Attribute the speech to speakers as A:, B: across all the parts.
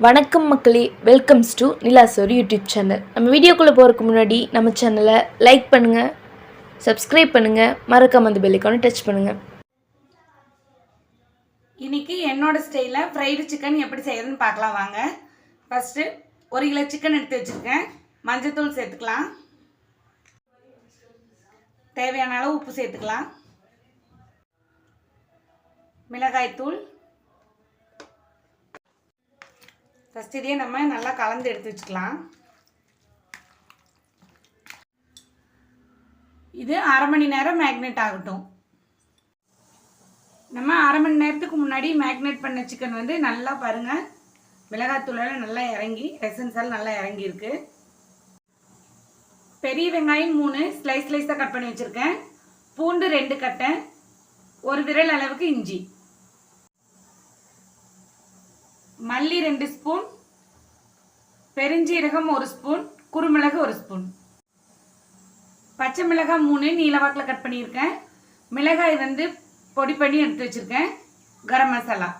A: வணக்கம் மக்களே welcomes to Nilasor YouTube channel நம்ம வீடியோக்குள்ளே போகிறதுக்கு முன்னாடி நம்ம சேனலை லைக் பண்ணுங்கள் சப்ஸ்கிரைப் பண்ணுங்கள் மறக்காம அந்த பெல்லைக்கான டச் பண்ணுங்கள்
B: இன்றைக்கி என்னோட ஸ்டைலில் ஃப்ரைடு சிக்கன் எப்படி செய்யறதுன்னு பார்க்கலாம் வாங்க. ஃபஸ்ட்டு ஒரு கிலோ சிக்கன் எடுத்து வச்சுருக்கேன். மஞ்சத்தூள் சேர்த்துக்கலாம். தேவையான அளவு உப்பு சேர்த்துக்கலாம். மிளகாய்த்தூள் ஃபஸ்ட் இதையே நம்ம நல்லா கலந்து எடுத்து வச்சுக்கலாம். இது அரை மணி நேரம் மேக்னெட் ஆகட்டும். நம்ம அரை மணி நேரத்துக்கு முன்னாடி மேக்னேட் பண்ண சிக்கன் வந்து நல்லா பாருங்கள் மிளகாத்தூளால் நல்லா இறங்கி எசன்ஸால் எல்லாம் நல்லா இறங்கியிருக்கு பெரிய வெங்காயம் மூணு ஸ்லைஸ் ஸ்லைஸாக கட் பண்ணி வச்சுருக்கேன். பூண்டு ரெண்டு கட்டை ஒரு விரல் அளவுக்கு இஞ்சி. மல்லி ரெண்டு ஸ்பூன் பெருஞ்சீரகம் ஒரு ஸ்பூன் குறுமிளகு ஒரு ஸ்பூன். பச்சை மிளகாய் மூணு நீலவாக்கில் கட் பண்ணியிருக்கேன். மிளகாய் வந்து பொடி பண்ணி எடுத்து வச்சுருக்கேன். கரம் மசாலா.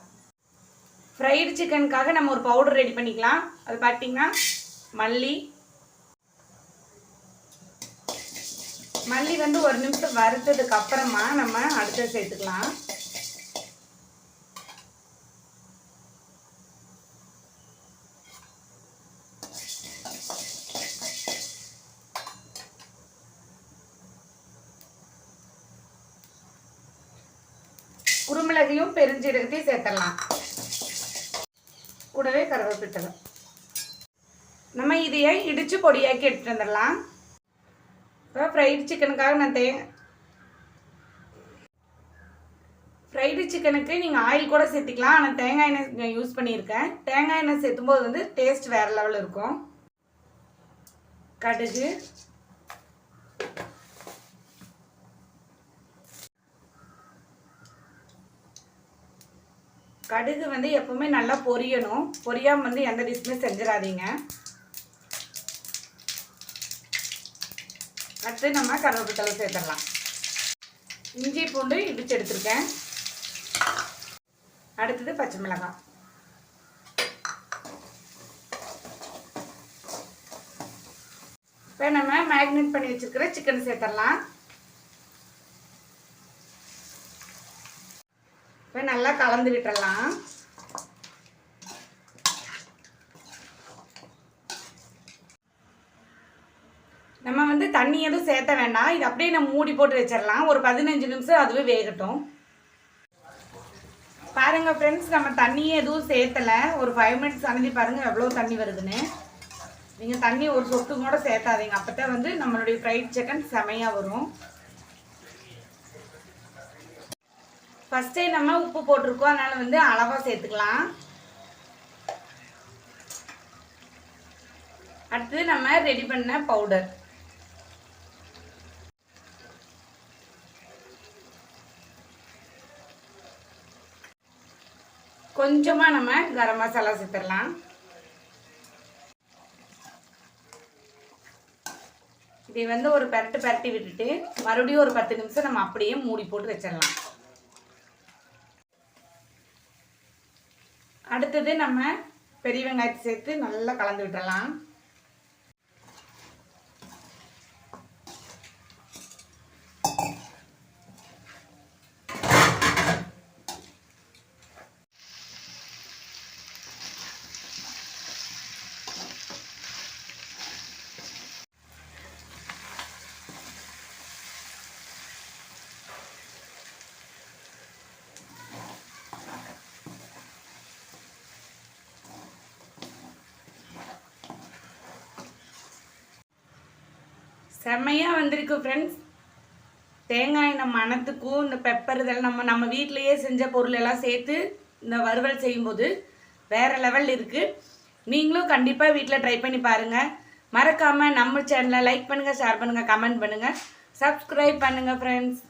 B: ஃப்ரைடு சிக்கனுக்காக நம்ம ஒரு பவுடர் ரெடி பண்ணிக்கலாம். அது பார்த்தீங்கன்னா மல்லி. மல்லி வந்து ஒரு நிமிஷம் வறுத்ததுக்கு அப்புறமா நம்ம அடுத்த சேர்த்துக்கலாம். மிளகையும் பெருஞ்சீரகத்தையும் சேர்த்துடலாம். கூடவே கருவேப்பிட்டலை நம்ம இதையே இடித்து பொடியாக்கி எடுத்துட்டு வந்துடலாம். இப்போ ஃப்ரைடு சிக்கனுக்காக நான் தே ஃப்ரைடு சிக்கனுக்கு நீங்கள் ஆயில் கூட சேர்த்திக்கலாம். ஆனால் தேங்காய் எண்ணெய் யூஸ் பண்ணியிருக்கேன். தேங்காய் எண்ணெய் சேர்த்தும்போது வந்து டேஸ்ட் வேறு லெவலில் இருக்கும். கடுகு. கடுகு வந்து எப்பவுமே நல்லா பொரியணும். பொரியாமல் வந்து எந்த டிஷ்ஷுமே செஞ்சிடாதீங்க. அடுத்து நம்ம கருவேப்பிலை சேர்த்துடலாம். இஞ்சி பூண்டு இடிச்சு எடுத்திருக்கேன். அடுத்தது பச்சை மிளகாய். இப்போ நம்ம மேக்னேட் பண்ணி வச்சுருக்கிற சிக்கன் சேர்த்துடலாம். இப்போ நல்லா கலந்து விட்டுறலாம். நம்ம வந்து தண்ணி எதுவும் சேர்த்த வேண்டாம். இது அப்படியே நம்ம மூடி போட்டு வச்சிடலாம். ஒரு பதினஞ்சு நிமிஷம் அதுவே வேகட்டும். பாருங்க ஃப்ரெண்ட்ஸ் நம்ம தண்ணியே எதுவும் சேர்த்தலை. ஒரு ஃபைவ் மினிட்ஸ் அனுப்பி பாருங்கள் எவ்வளோ தண்ணி வருதுன்னு. நீங்கள் தண்ணி ஒரு சொட்டு கூட சேர்த்தாதீங்க. அப்போ தான் வந்து நம்மளுடைய ஃப்ரைட் சிக்கன் செமையாக வரும். ஃபஸ்ட்டே நம்ம உப்பு போட்டிருக்கோம். அதனால் வந்து அளவாக சேர்த்துக்கலாம். அடுத்தது நம்ம ரெடி பண்ண பவுடர் கொஞ்சமாக நம்ம கரம் மசாலா சேர்த்துடலாம். இதை வந்து ஒரு பரட்டு பரட்டி விட்டுட்டு மறுபடியும் ஒரு பத்து நிமிஷம் நம்ம அப்படியே மூடி போட்டு வச்சிடலாம். அடுத்தது நம்ம பெரிய வெங்காயத்தை சேர்த்து நல்லா கலந்து விட்டுறலாம். செம்மையாக வந்திருக்கு ஃப்ரெண்ட்ஸ் தேங்காய் நம்ம மணத்துக்கும் இந்த பெப்பர் இதெல்லாம் நம்ம நம்ம வீட்டிலையே செஞ்ச பொருள் எல்லாம் சேர்த்து இந்த வறுவல் செய்யும்போது வேறு லெவல் இருக்குது நீங்களும் கண்டிப்பாக வீட்டில் ட்ரை பண்ணி பாருங்கள் மறக்காமல் நம்ம சேனலை லைக் பண்ணுங்கள் ஷேர் பண்ணுங்கள் கமெண்ட் பண்ணுங்கள் சப்ஸ்கிரைப் பண்ணுங்கள் ஃப்ரெண்ட்ஸ்